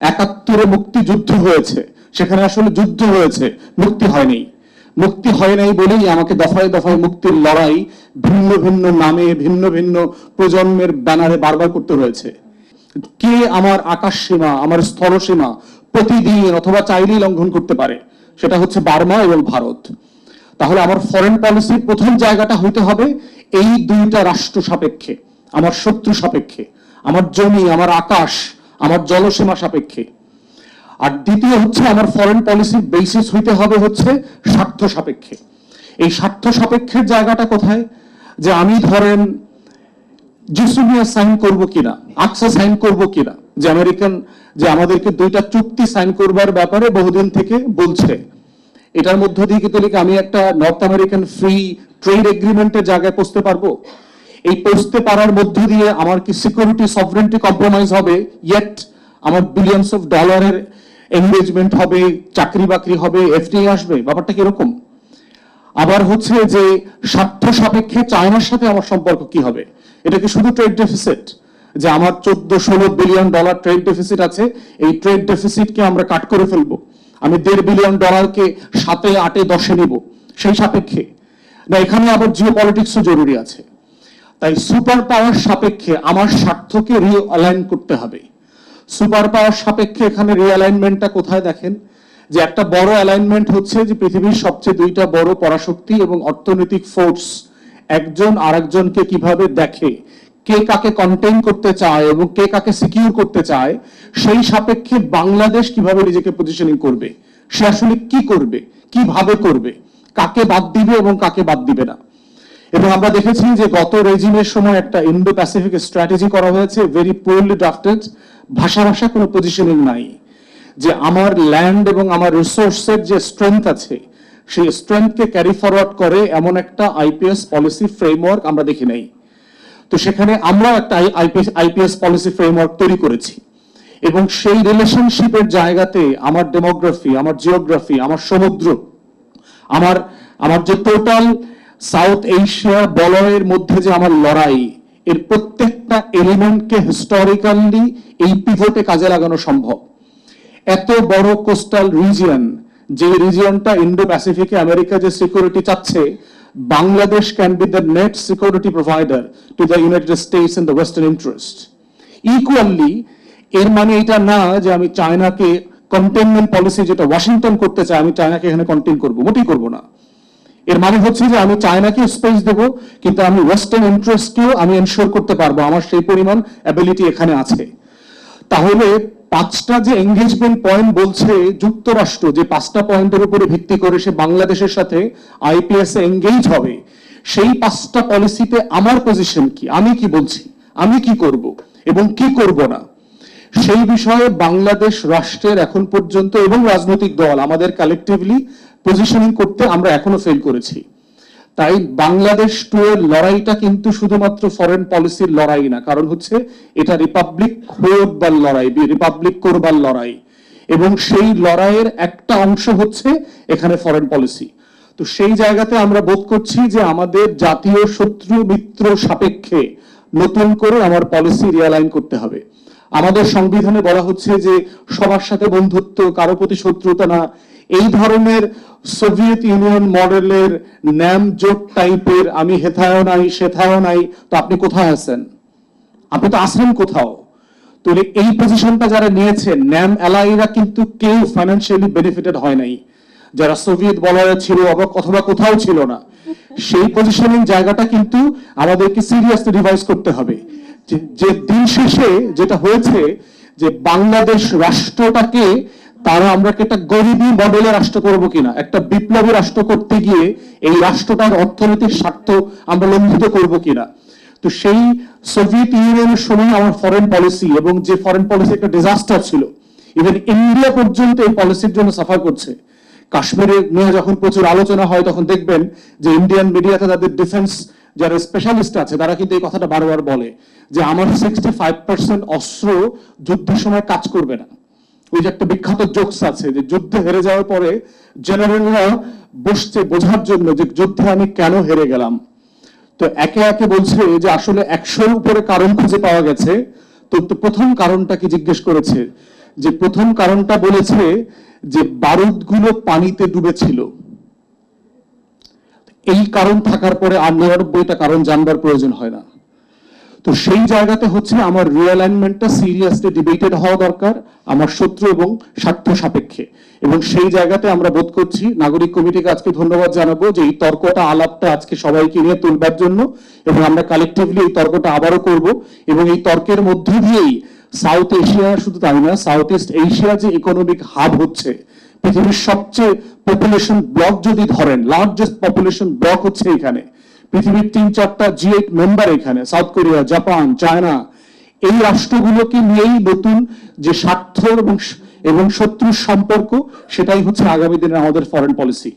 একাত্তরে মুক্তিযুদ্ধ হয়েছে। সেখানে আসলে যুদ্ধ হয়েছে। মুক্তি হয়নি। মুক্তি হয় নাই বলেই আমাকে দফায় দফায় মুক্তির লড়াই ভিন্ন ভিন্ন নামে, ভিন্ন ভিন্ন প্রজন্মের ব্যানারে বারবার করতে হয়েছে। কে আমার আকাশ সীমা, আমার স্থল সীমা প্রতিদিন অথবা চাইলেই লঙ্ঘন করতে পারে? সেটা হচ্ছে বার্মা এবং ভারত। তাহলে আমার ফরেন পলিসির প্রথম জায়গাটা হইতে হবে এই দুইটা রাষ্ট্র সাপেক্ষে, আমার শত্রু সাপেক্ষে। আমার জমি, আমার আকাশ আমার জলসীমা সাপেক্ষে। আর দ্বিতীয় হচ্ছে আমার ফরেন পলিসির বেসিস হইতে হবে হচ্ছে স্বার্থ সাপেক্ষে। এই স্বার্থ সাপেক্ষের জায়গাটা কোথায়? যে আমি ধরেন জিসুমিয়া সাইন করব কিনা, আকসা সাইন করব কিনা, যে আমেরিকান, যে আমাদেরকে দুইটা চুক্তি সাইন করবার ব্যাপারে বহুদিন থেকে বলছে। এটার মধ্য দিয়ে কি আমি একটা নর্থ আমেরিকান ফ্রি ট্রেড এগ্রিমেন্টের জায়গায় পৌঁছতে পারব? এই পৌঁছতে পারার মধ্য দিয়ে আমার কি সিকিউরিটি সফরেন্টি কম্প্রোমাইজ হবে? ইয়েট আমার বিলিয়নস অফ ডলারের এনগেজমেন্ট হবে চাকরি বাকরি হবে এফডিআই আসবে? ব্যাপারটা কীরকম আবার হচ্ছে যে স্বার্থ সাপেক্ষে চায়নার সাথে আমার সম্পর্ক কি হবে? এটা কি শুধু ট্রেড ডেফিসিট যে আমার চোদ্দ ষোলো বিলিয়ন ডলার ট্রেড ডেফিসিট আছে, এই ট্রেড ডেফিসিটকে আমরা কাট করে ফেলব। আমি দেড় বিলিয়ন ডলারকে সাতে, আটে, দশে নিব। সেই সাপেক্ষে। না, এখানে আবার জিও পলিটিক্সও জরুরি আছে। তাই সুপার পাওয়ার সাপেক্ষে আমার স্বার্থকে রিঅ্যালাইন করতে হবে। সুপার পাওয়ার সাপেক্ষে এখানে রিঅ্যালাইনমেন্টটা কোথায় দেখেন? যে একটা বড় অ্যালাইনমেন্ট হচ্ছে যে পৃথিবীর সবচেয়ে দুইটা বড় পরাশক্তি এবং অর্থনৈতিক ফোর্স একজন আরেকজনকে কীভাবে দেখে, কে কাকে কন্টেইন করতে চায় এবং কে কাকে সিকিউর করতে চায়, সেই সাপেক্ষে বাংলাদেশ কীভাবে নিজেকে পজিশনিং করবে? সে আসলে কি করবে? কীভাবে করবে? কাকে বাদ দিবে এবং কাকে বাদ দিবে না? এবং আমরা দেখেছি যে গত রেজিমের সময় একটা ইন্ডো প্যাসিফিক স্ট্র্যাটেজি করা হয়েছে ভেরি পুয়ারলি ড্রাফটেড ভাষা ভাষা কোনো পজিশনিং নাই। যে আমার ল্যান্ড এবং আমার রিসোর্সের যে স্ট্রেংথ আছে, সেই স্ট্রেংথকে ক্যারি ফরওয়ার্ড করে এমন একটা আইপিএস পলিসি ফ্রেমওয়ার্ক আমরা দেখি নাই। তো সেখানে আমরা একটা আইপিএস আইপিএস পলিসি ফ্রেমওয়ার্ক তৈরি করেছি। এবং সেই রিলেশনশিপের জায়গাতে আমার ডেমোগ্রাফি আমার জিওগ্রাফি আমার সমুদ্র, আমার আমার যে টোটাল সাউথ এশিয়া বলয়ের মধ্যে যে আমার লড়াই, এর প্রত্যেকটা এলিমেন্টকে হিস্টোরিক্যালি এই পিভটে কাজে লাগানো সম্ভব। এত বড় কোস্টাল রিজিয়ন যে রিজিয়নটা ইন্ডো প্যাসিফিকে আমেরিকা যে সিকিউরিটি চাচ্ছে, Bangladesh can be the net security provider to the United States in the western interest equally এর মানে এটা না যে আমি চায়নাকে কন্টেনমেন্ট পলিসি যেটা ওয়াশিংটন করতে চায়, আমি চায়নাকে এখানে কন্টেন করব, মোটেই করব না। এর মানে হচ্ছে যে আমি চায়নাকে স্পেস দেবো, কিন্তু আমি ওয়েস্টার্ন ইন্টারেস্টকেও আমি এনশোর করতে পারব, আমার সেই পরিমাণ অ্যাবিলিটি এখানে আছে। তাহলে পাঁচটা যে এঙ্গেজমেন্ট পয়েন্ট বলছে যুক্তরাষ্ট্র, যে পাঁচটা পয়েন্টের উপরে ভিত্তি করে সে বাংলাদেশের সাথে আইপিএস এঙ্গেজ হবে, সেই পাঁচটা পলিসিতে আমার পজিশন কি? আমি কি বলছি? আমি কি করব? এবং কি করব না? সেই বিষয়ে বাংলাদেশ রাষ্ট্রের এখন পর্যন্ত এবং রাজনৈতিক দল, আমাদের কালেকটিভলি পজিশনিং করতে আমরা এখনও ফেল করেছি। তাই বাংলাদেশ টু এর লড়াইটা কিন্তু শুধুমাত্র ফরেন পলিসির লড়াই না, কারণ হচ্ছে এটা রিপাবলিক খোরবার লড়াই রিপাবলিক করবার লড়াই। এবং সেই লড়াইয়ের একটা অংশ হচ্ছে এখানে ফরেন পলিসি তো সেই জায়গাতে আমরা বোধ করছি যে আমাদের জাতীয় শত্রু মিত্র সাপেক্ষে নতুন করে আমার পলিসি রিয়ালাইন করতে হবে। আমাদের সংবিধানে বলা হচ্ছে যে সবার সাথে বন্ধুত্ব, কারও প্রতি শত্রুতা না এই ধরনের সোভিয়েত ইউনিয়ন মডেলের ন্যাম জোট টাইপের আমি হেথায়ও নাই, সেথায়ও নাই, তো আপনি কোথায় আছেন? আপনি তো আসেন কোথাও? তো এই পজিশনটা যারা নিয়েছেন ন্যাম অ্যালাইরা কিন্তু কেউ ফাইন্যান্সিয়ালি বেনিফিটেড হয় নাই। যারা সোভিয়েত বলয়ে ছিল অবা- অথবা কোথাও ছিল না। সেই পজিশনিং জায়গাটা কিন্তু আমাদেরকে সিরিয়াসলি রিভাইজ করতে হবে। যে দিন শেষে যেটা হয়েছে, যে বাংলাদেশ রাষ্ট্রটাকে তারা আমরা কি একটা গরিবী মডেলের রাষ্ট্র করব কিনা, একটা বিপ্লবী রাষ্ট্র করতে গিয়ে এই রাষ্ট্রটার অর্থনৈতিক স্বার্থ আমরা লঙ্ঘিত করব কিনা। তো সেই সোভিয়েত ইউনিয়নের সময় আমার ফরেন পলিসি এবং যে ফরেন পলিসি একটা ডিজাস্টার ছিল ইভেন ইন্ডিয়া পর্যন্ত এই পলিসির জন্য সাফার করছে। কাশ্মীরে নিয়ে যখন প্রচুর আলোচনা হয়, তখন দেখবেন যে ইন্ডিয়ান মিডিয়াতে তাদের ডিফেন্স যারা স্পেশালিস্ট আছে, তারা কিন্তু এই কথাটা বারবার বলে যে, আমার সিক্সটি ফাইভ পার্সেন্ট অস্ত্র যুদ্ধের সময় কাজ করবে না। ওই যে একটা বিখ্যাত জোকস আছে যে যুদ্ধে হেরে যাওয়ার পরে জেনারেলরা বসছে বোঝার জন্য যে যুদ্ধে আমি কেন হেরে গেলাম। তো একে একে বলছে যে আসলে একশোর উপরে কারণ খুঁজে পাওয়া গেছে। তো প্রথম কারণটা কি জিজ্ঞেস করেছে? যে প্রথম কারণটা বলেছে যে বারুদগুলো পানিতে ডুবেছিল। এই কারণ থাকার পরে আর নিরানব্বইটা কারণ জানবার প্রয়োজন হয় না। তো সেই জায়গাতে হচ্ছে আমার রিঅ্যালাইনমেন্টটা সিরিয়াসলি ডিবেটেড হওয়া দরকার, আমার শত্রু এবং স্বার্থ সাপেক্ষে। এবং সেই জায়গাতে আমরা বোধ করছি নাগরিক কমিটিকে আজকে ধন্যবাদ জানাব যে এই তর্কটা, আলাপটা আজকে সবাইকে নিয়ে তুলবার জন্য এবং আমরা কালেকটিভলি এই তর্কটা আবারও করব এবং এই তর্কের মধ্যে দিয়েই সাউথ এশিয়া শুধু তাই না সাউথ ইস্ট এশিয়া যে ইকোনমিক হাব হচ্ছে, পৃথিবীর সবচেয়ে পপুলেশন ব্লক যদি ধরেন লার্জেস্ট পপুলেশন ব্লক হচ্ছে এখানে পৃথিবীর তিন চারটা জি এইট মেম্বার এখানে সাউথ কোরিয়া জাপান চায়না এই রাষ্ট্রগুলোকে নিয়েই নতুন যে স্বার্থ এবং এবং শত্রুর সম্পর্ক, সেটাই হচ্ছে আগামী দিনের আমাদের ফরেন পলিসি